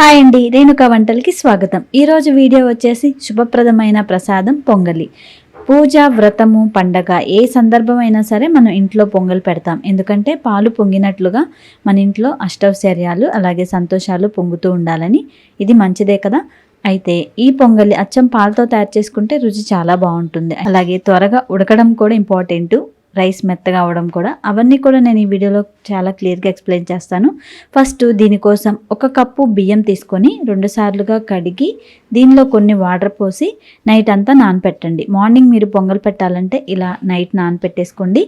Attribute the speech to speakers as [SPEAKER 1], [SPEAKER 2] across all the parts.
[SPEAKER 1] Hi అండి రేణుక వంటలకి స్వాగతం. ఈరోజు వీడియో వచ్చేసి శుభప్రదమైన ప్రసాదం పొంగలి. పూజ వ్రతము పండగ ఏ సందర్భమైనా సరే మనం ఇంట్లో పొంగల్ పెడతాం. ఎందుకంటే పాలు పొంగినట్లుగా మన ఇంట్లో అష్టౌశ్వర్యాలు అలాగే సంతోషాలు పొంగుతూ ఉండాలని ఇది మంచిదే కదా. అయితే ఈ పొంగలి అచ్చం పాలతో తయారు చేసుకుంటే రుచి చాలా బాగుంటుంది. అలాగే త్వరగా ఉడకడం కూడా ఇంపార్టెంట్. రైస్ మెత్తగా అవడం కూడా. అవన్నీ కూడా నేను ఈ వీడియోలో చాలా క్లియర్గా ఎక్స్ప్లెయిన్ చేస్తాను. ఫస్ట్ దీనికోసం ఒక కప్పు బియ్యం తీసుకొని రెండు సార్లుగా కడిగి దీనిలో కొన్ని వాటర్ పోసి నైట్ అంతా నానపెట్టండి. మార్నింగ్ మీరు పొంగల్ పెట్టాలంటే ఇలా నైట్ నానపెట్టేసుకోండి.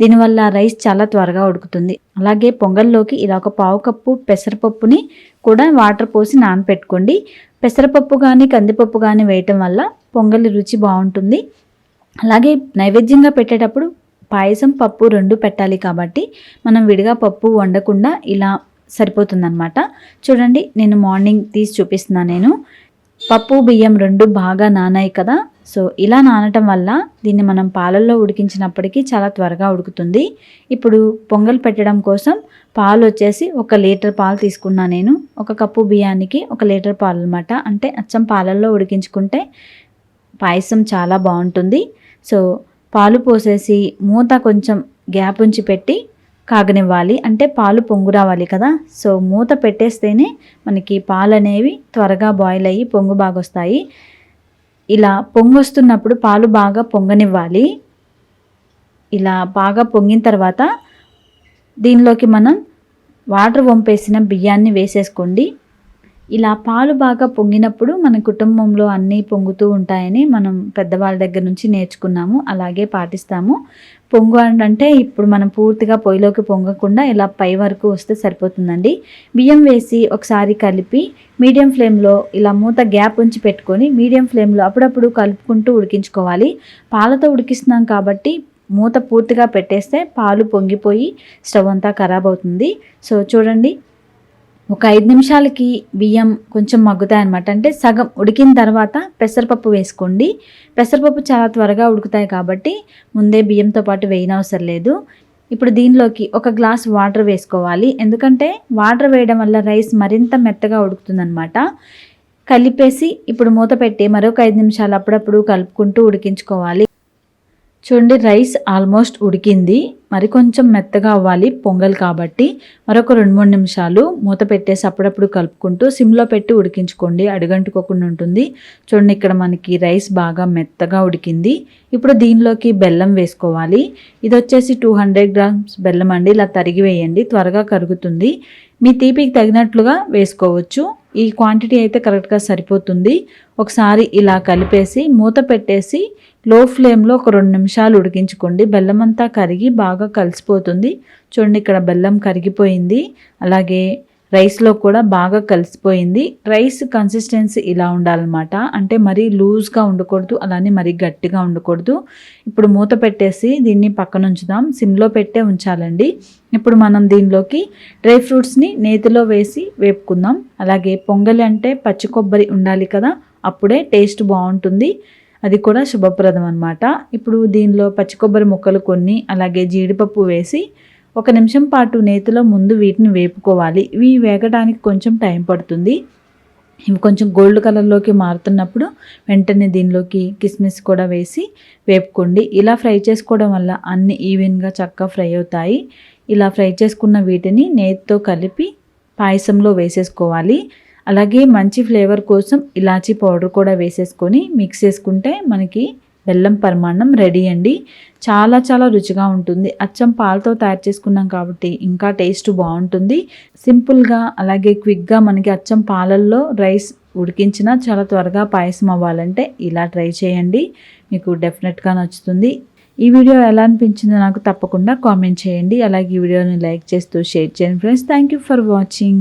[SPEAKER 1] దీనివల్ల రైస్ చాలా త్వరగా ఉడుకుతుంది. అలాగే పొంగల్లోకి ఇలా ఒక పావు కప్పు పెసరపప్పుని కూడా వాటర్ పోసి నానపెట్టుకోండి. పెసరపప్పు కానీ కందిపప్పు కానీ వేయటం వల్ల పొంగలి రుచి బాగుంటుంది. అలాగే నైవేద్యంగా పెట్టేటప్పుడు పాయసం పప్పు రెండు పెట్టాలి కాబట్టి మనం విడిగా పప్పు వండకుండా ఇలా సరిపోతుందన్నమాట. చూడండి నేను మార్నింగ్ తీసి చూపిస్తున్నాను నేను. పప్పు బియ్యం రెండు బాగా నానాయి కదా. సో ఇలా నానటం వల్ల దీన్ని మనం పాలల్లో ఉడికించినప్పటికీ చాలా త్వరగా ఉడుకుతుంది. ఇప్పుడు పొంగల్ పెట్టడం కోసం పాలు వచ్చేసి ఒక లీటర్ పాలు తీసుకున్నా నేను. ఒక కప్పు బియ్యానికి ఒక లీటర్ పాలు అనమాట అంటే అచ్చం పాలల్లో ఉడికించుకుంటే పాయసం చాలా బాగుంటుంది. సో పాలు పోసేసి మూత కొంచెం గ్యాప్ ఉంచి పెట్టి కాగనివ్వాలి. అంటే పాలు పొంగు రావాలి కదా. సో మూత పెట్టేస్తేనే మనకి పాలు అనేవి త్వరగా బాయిల్ అయ్యి పొంగు బాగా వస్తాయి ఇలా పొంగు వస్తున్నప్పుడు పాలు బాగా పొంగనివ్వాలి. ఇలా బాగా పొంగిన తర్వాత దీనిలోకి మనం వాటర్ వంపేసిన బియ్యాన్ని వేసేసుకోండి. ఇలా పాలు బాగా పొంగినప్పుడు మన కుటుంబంలో అన్నీ పొంగుతూ ఉంటాయని మనం పెద్దవాళ్ళ దగ్గర నుంచి నేర్చుకున్నాము అలాగే పాటిస్తాము. పొంగు అంటే ఇప్పుడు మనం పూర్తిగా పొయ్యిలోకి పొంగకుండా ఇలా పై వరకు వస్తే సరిపోతుందండి. బియ్యం వేసి ఒకసారి కలిపి మీడియం ఫ్లేమ్లో ఇలా మూత గ్యాప్ ఉంచి పెట్టుకొని మీడియం ఫ్లేమ్లో అప్పుడప్పుడు కలుపుకుంటూ ఉడికించుకోవాలి. పాలతో ఉడికిస్తున్నాం కాబట్టి మూత పూర్తిగా పెట్టేస్తే పాలు పొంగిపోయి స్టవ్ అంతా ఖరాబ్ అవుతుంది. సో చూడండి. ఒక ఐదు నిమిషాలకి బియ్యం కొంచెం మగ్గుతాయి అనమాట అంటే సగం ఉడికిన తర్వాత పెసరపప్పు వేసుకోండి. పెసరపప్పు చాలా త్వరగా ఉడుకుతాయి కాబట్టి ముందే బియ్యంతో పాటు వేయనవసరం లేదు. ఇప్పుడు దీనిలోకి ఒక గ్లాస్ వాటర్ వేసుకోవాలి. ఎందుకంటే వాటర్ వేయడం వల్ల రైస్ మరింత మెత్తగా ఉడుకుతుందనమాట కలిపేసి ఇప్పుడు మూత పెట్టి మరొక ఐదు నిమిషాలు అప్పుడప్పుడు కలుపుకుంటూ ఉడికించుకోవాలి. చూడండి రైస్ ఆల్మోస్ట్ ఉడికింది. మరి కొంచెం మెత్తగా అవ్వాలి పొంగల్ కాబట్టి. మరొక రెండు మూడు నిమిషాలు మూత పెట్టేసి అప్పుడప్పుడు కలుపుకుంటూ సిమ్లో పెట్టి ఉడికించుకోండి. అడుగంటుకోకుండా ఉంటుంది. చూడండి ఇక్కడ మనకి రైస్ బాగా మెత్తగా ఉడికింది. ఇప్పుడు దీనిలోకి బెల్లం వేసుకోవాలి. ఇది వచ్చేసి టూ హండ్రెడ్ గ్రామ్స్ బెల్లం అండి. ఇలా తరిగి వేయండి. త్వరగా కరుగుతుంది. మీ తీపికి తగినట్లుగా వేసుకోవచ్చు. ఈ క్వాంటిటీ అయితే కరెక్ట్గా సరిపోతుంది. ఒకసారి ఇలా కలిపేసి మూత పెట్టేసి లో ఫ్లేమ్లో ఒక రెండు నిమిషాలు ఉడికించుకోండి. బెల్లం అంతా కరిగి బాగా కలిసిపోతుంది. చూడండి ఇక్కడ బెల్లం కరిగిపోయింది. అలాగే రైస్లో కూడా బాగా కలిసిపోయింది. రైస్ కన్సిస్టెన్సీ ఇలా ఉండాలన్నమాట. అంటే మరీ లూజ్గా ఉండకూడదు అలానే మరీ గట్టిగా ఉండకూడదు. ఇప్పుడు మూత పెట్టేసి దీన్ని పక్కన ఉంచుదాం. సిమ్లో పెట్టే ఉంచాలండి. ఇప్పుడు మనం దీనిలోకి డ్రై ఫ్రూట్స్ని నేతిలో వేసి వేపుకుందాం. అలాగే పొంగలి అంటే పచ్చి కొబ్బరి ఉండాలి కదా అప్పుడే టేస్ట్ బాగుంటుంది. అది కూడా శుభప్రదం అనమాట ఇప్పుడు దీనిలో పచ్చి కొబ్బరి ముక్కలు కొన్ని అలాగే జీడిపప్పు వేసి ఒక నిమిషం పాటు నేతిలో ముందు వీటిని వేపుకోవాలి. ఇవి వేగడానికి కొంచెం టైం పడుతుంది. ఇవి కొంచెం గోల్డ్ కలర్లోకి మారుతున్నప్పుడు వెంటనే దీనిలోకి కిస్మిస్ కూడా వేసి వేపుకోండి. ఇలా ఫ్రై చేసుకోవడం వల్ల అన్ని ఈవెన్గా చక్కగా ఫ్రై అవుతాయి. ఇలా ఫ్రై చేసుకున్న వీటిని నేతితో కలిపి పాయసంలో వేసేసుకోవాలి. అలాగే మంచి ఫ్లేవర్ కోసం ఇలాచీ పౌడర్ కూడా వేసేసుకొని మిక్స్ చేసుకుంటే మనకి బెల్లం పరిమాణం రెడీ అండి. చాలా చాలా రుచిగా ఉంటుంది. అచ్చం పాలతో తయారు చేసుకున్నాం కాబట్టి ఇంకా టేస్ట్ బాగుంటుంది. సింపుల్గా అలాగే క్విక్గా మనకి అచ్చం పాలల్లో రైస్ ఉడికించిన చాలా త్వరగా పాయసం అవ్వాలంటే ఇలా ట్రై చేయండి. మీకు డెఫినెట్గా నచ్చుతుంది. ఈ వీడియో ఎలా అనిపించిందో నాకు తప్పకుండా కామెంట్ చేయండి. అలాగే ఈ వీడియోని లైక్ చేస్తూ షేర్ చేయండి friends. Thank you for watching